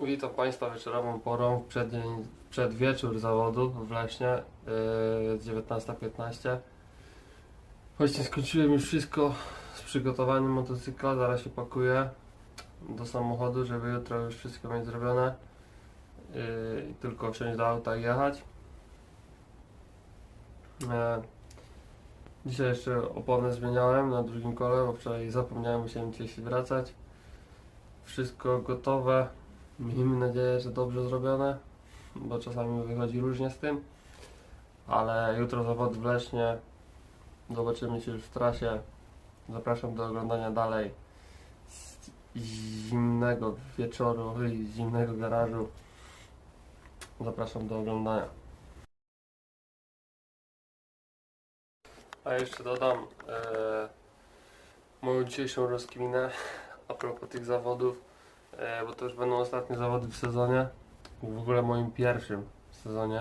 Witam Państwa wieczorową porą, przeddzień, przedwieczór zawodów w Leśnie, yy, jest 19.15. Właśnie skończyłem już wszystko z przygotowaniem motocykla, zaraz się pakuję do samochodu, żeby jutro już wszystko mieć zrobione yy, i tylko wsiąść do auta i jechać. E, Dzisiaj jeszcze opony zmieniałem na drugim kole, bo wczoraj zapomniałem, musiałem dzisiaj wracać. Wszystko gotowe. Miejmy nadzieję, że dobrze zrobione, bo czasami wychodzi różnie z tym. Ale jutro zawody w Lesznie. Zobaczymy się już w trasie. Zapraszam do oglądania dalej z zimnego wieczoru i zimnego garażu. Zapraszam do oglądania. A jeszcze dodam e, moją dzisiejszą rozkminę a propos tych zawodów, bo to już będą ostatnie zawody w sezonie. W ogóle moim pierwszym sezonie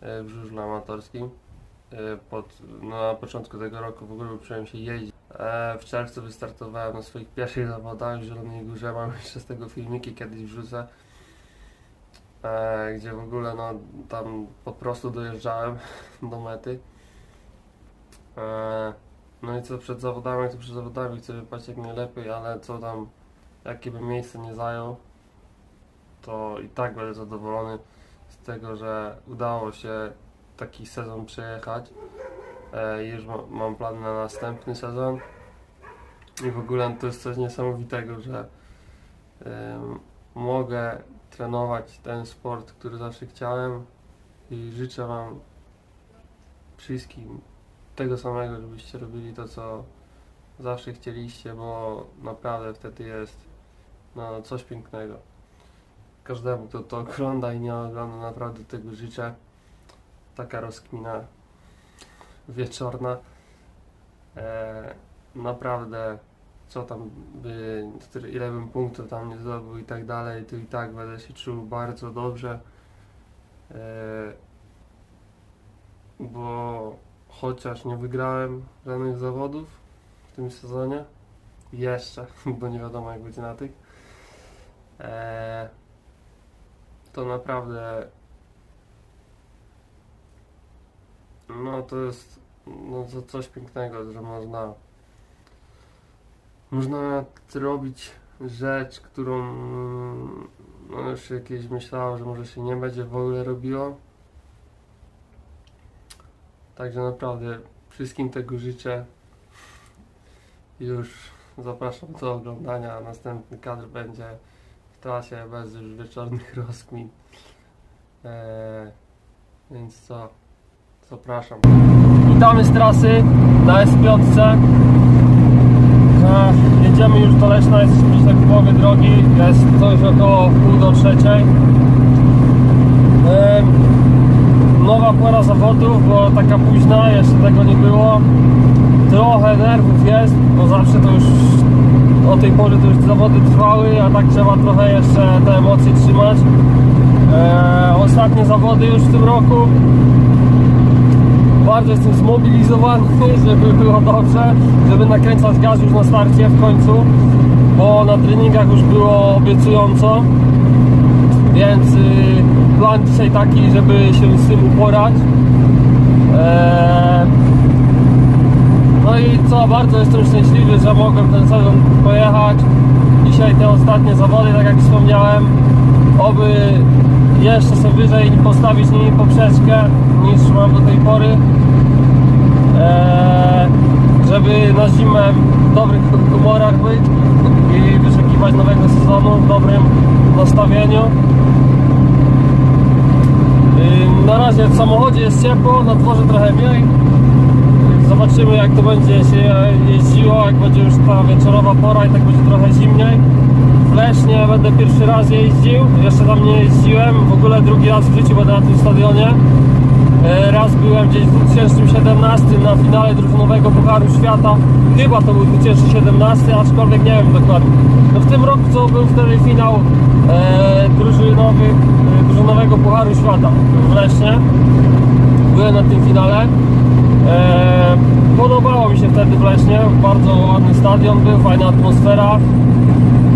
e, w żużlu amatorskim. E, pod, no, na początku tego roku w ogóle uczyłem się jeździć. E, w czerwcu wystartowałem na swoich pierwszych zawodach w Zielonej Górze. Mam jeszcze z tego filmiki, kiedyś wrzucę. E, gdzie w ogóle no, tam po prostu dojeżdżałem do mety. E, no i co przed zawodami, to przed zawodami chcę wypaść jak najlepiej, ale co tam, jakie bym miejsce nie zajął, to i tak będę zadowolony z tego, że udało się taki sezon przejechać. E, już ma, mam plany na następny sezon. I w ogóle to jest coś niesamowitego, że em, mogę trenować ten sport, który zawsze chciałem i życzę Wam wszystkim tego samego, żebyście robili to, co zawsze chcieliście, bo naprawdę wtedy jest no, coś pięknego. Każdemu, kto to ogląda i nie ogląda, naprawdę tego życzę. Taka rozkmina wieczorna. E, naprawdę, co tam by, ile bym punktów tam nie zdobył i tak dalej, to i tak będę się czuł bardzo dobrze. E, bo chociaż nie wygrałem żadnych zawodów w tym sezonie. Jeszcze, bo nie wiadomo jak będzie na tych. Eee, to naprawdę no to jest no, to coś pięknego, że można można zrobić rzecz, którą no już jakieś myślałem, że może się nie będzie w ogóle robiło. Także naprawdę wszystkim tego życzę. Już zapraszam do oglądania. Następny kadr będzie trasie bez już wieczornych rozkmin. Eee, więc co? Zapraszam. Witamy z trasy na S5. E, jedziemy już do Leszna, jesteśmy gdzieś tak połowie drogi. Jest coś około pół do trzeciej. Em, nowa pora zawodów, bo taka późna, jeszcze tego nie było. Trochę nerwów jest, bo zawsze to już o tej porze to już zawody trwały, a tak trzeba trochę jeszcze te emocje trzymać. Eee, ostatnie zawody już w tym roku. Bardzo jestem zmobilizowany, żeby było dobrze, żeby nakręcać gaz już na starcie w końcu, bo na treningach już było obiecująco. Więc y, plan dzisiaj taki, żeby się z tym uporać. Eee, no i co, bardzo jestem szczęśliwy, że mogłem ten sezon pojechać. Dzisiaj te ostatnie zawody, tak jak wspomniałem, oby jeszcze sobie wyżej postawić nimi poprzeczkę niż mam do tej pory. Eee, żeby na zimę w dobrych humorach być i wyszukiwać nowego sezonu w dobrym nastawieniu. Yy, Na razie w samochodzie jest ciepło, na dworze trochę mniej. Zobaczymy jak to będzie się jeździło, jak będzie już ta wieczorowa pora i tak będzie trochę zimniej. W Lesznie będę pierwszy raz jeździł, jeszcze tam nie jeździłem, w ogóle drugi raz w życiu będę na tym stadionie. E, Raz byłem gdzieś w 2017 na finale drużynowego Pucharu Świata. Chyba to był 2017, aczkolwiek nie wiem dokładnie. No w tym roku co był wtedy finał e, drużynowy, e, drużynowego Pucharu Świata w Lesznie. Byłem na tym finale. E, podobało mi się wtedy w Lesznie. Bardzo ładny stadion był, fajna atmosfera.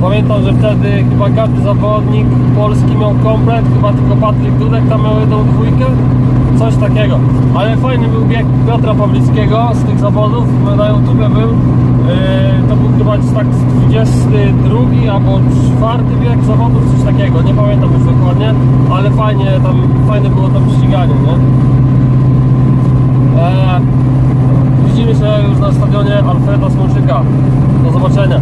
Pamiętam, że wtedy chyba każdy zawodnik polski miał komplet, chyba tylko Patryk Dudek tam miał jedną dwójkę, coś takiego. Ale fajny był bieg Piotra Pawlickiego z tych zawodów, na YouTubie był. Yy, to był chyba tak z 22 albo 4 bieg zawodów, coś takiego, nie pamiętam już dokładnie, ale fajnie tam, fajne było to ściganie, nie? Eee, widzimy się już na stadionie Alfreda Smolczyka. Do zobaczenia.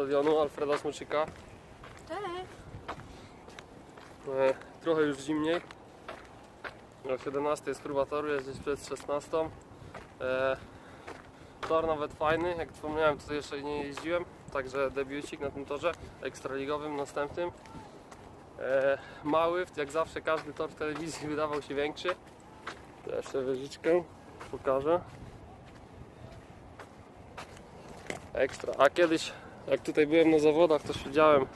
Stadionu Alfreda Smolczyka. E, trochę już zimniej. O 17 jest próba toru, jest gdzieś przed 16. E, tor nawet fajny, jak wspomniałem tutaj jeszcze nie jeździłem, także debiucik na tym torze ekstraligowym następnym. E, mały, jak zawsze każdy tor w telewizji wydawał się większy. To Jeszcze wyżyczkę pokażę. Ekstra. A kiedyś jak tutaj byłem na zawodach to siedziałem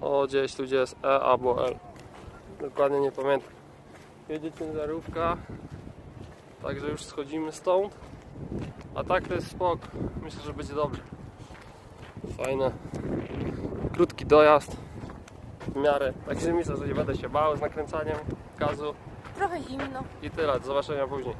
o gdzieś tu gdzie jest E albo L. Dokładnie nie pamiętam. Jedzie ciężarówka. Także już schodzimy stąd. A tak to jest spok. Myślę, że będzie dobrze. Fajne. Krótki dojazd. W miarę. Także myślę, że nie będę się bał z nakręcaniem gazu. Trochę zimno. I tyle. Do zobaczenia później.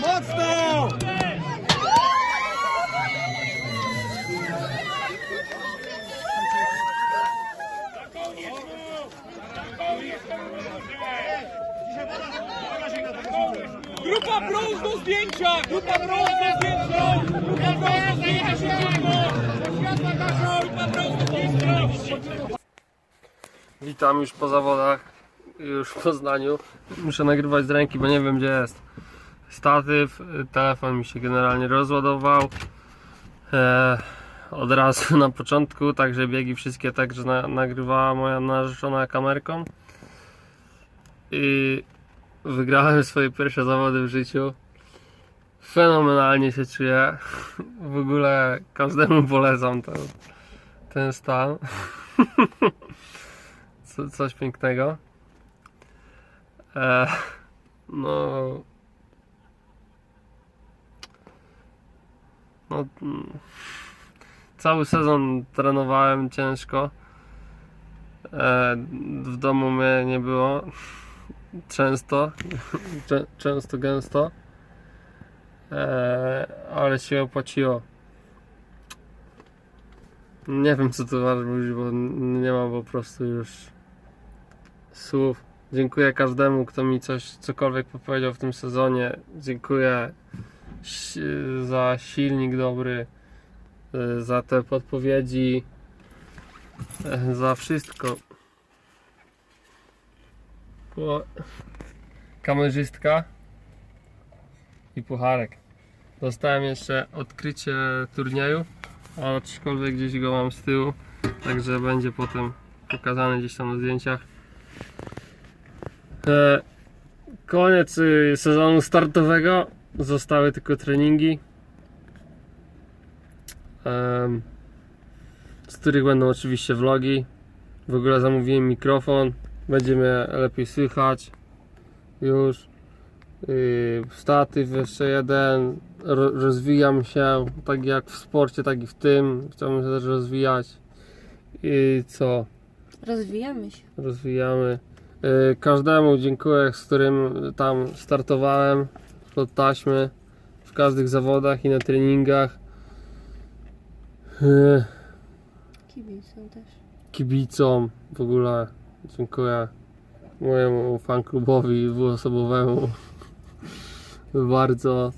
Mocno! Grupa brąz do zdjęcia! Grupa brąz do zdjęcia! Grupa brąz do zdjęcia! Grupa brąz do zdjęcia! Witam już po zawodach, już w Poznaniu. Muszę nagrywać z ręki, bo nie wiem gdzie jest statyw. Telefon mi się generalnie rozładował. E, od razu na początku, także biegi wszystkie także na, nagrywała moja narzeczona kamerką. I wygrałem swoje pierwsze zawody w życiu. Fenomenalnie się czuję. W ogóle każdemu polecam ten, ten stan. Co, coś pięknego. E, no. No. Cały sezon trenowałem ciężko. E, w domu mnie nie było. Często. Czę, często, gęsto. E, ale się opłaciło. Nie wiem co masz mówić, bo nie mam po prostu już słów. Dziękuję każdemu, kto mi coś, cokolwiek powiedział w tym sezonie. Dziękuję za silnik dobry, y, za te podpowiedzi, e, za wszystko. Kamerzystka i pucharek. Dostałem jeszcze odkrycie turnieju, aczkolwiek gdzieś go mam z tyłu, także będzie potem pokazany gdzieś tam na zdjęciach. E, koniec y, sezonu startowego. Zostały tylko treningi. Z których będą oczywiście vlogi. W ogóle zamówiłem mikrofon. Będzie mnie lepiej słychać. Już. Yy, statyw jeszcze jeden. Ro, rozwijam się tak jak w sporcie, tak i w tym. Chciałbym się też rozwijać. I co? Rozwijamy się. rozwijamy. Y, Każdemu dziękuję, z którym tam startowałem pod taśmy w każdych zawodach i na treningach. Y, Kibicom też. Kibicom w ogóle dziękuję mojemu fanklubowi dwuosobowemu bardzo.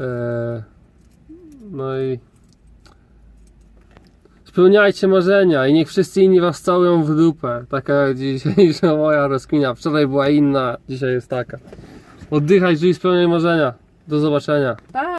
E, No i spełniajcie marzenia i niech wszyscy inni was całują w dupę. Taka dzisiejsza moja rozkmina. Wczoraj była inna, dzisiaj jest taka. Oddychaj, żyj, spełniaj marzenia. Do zobaczenia. Pa!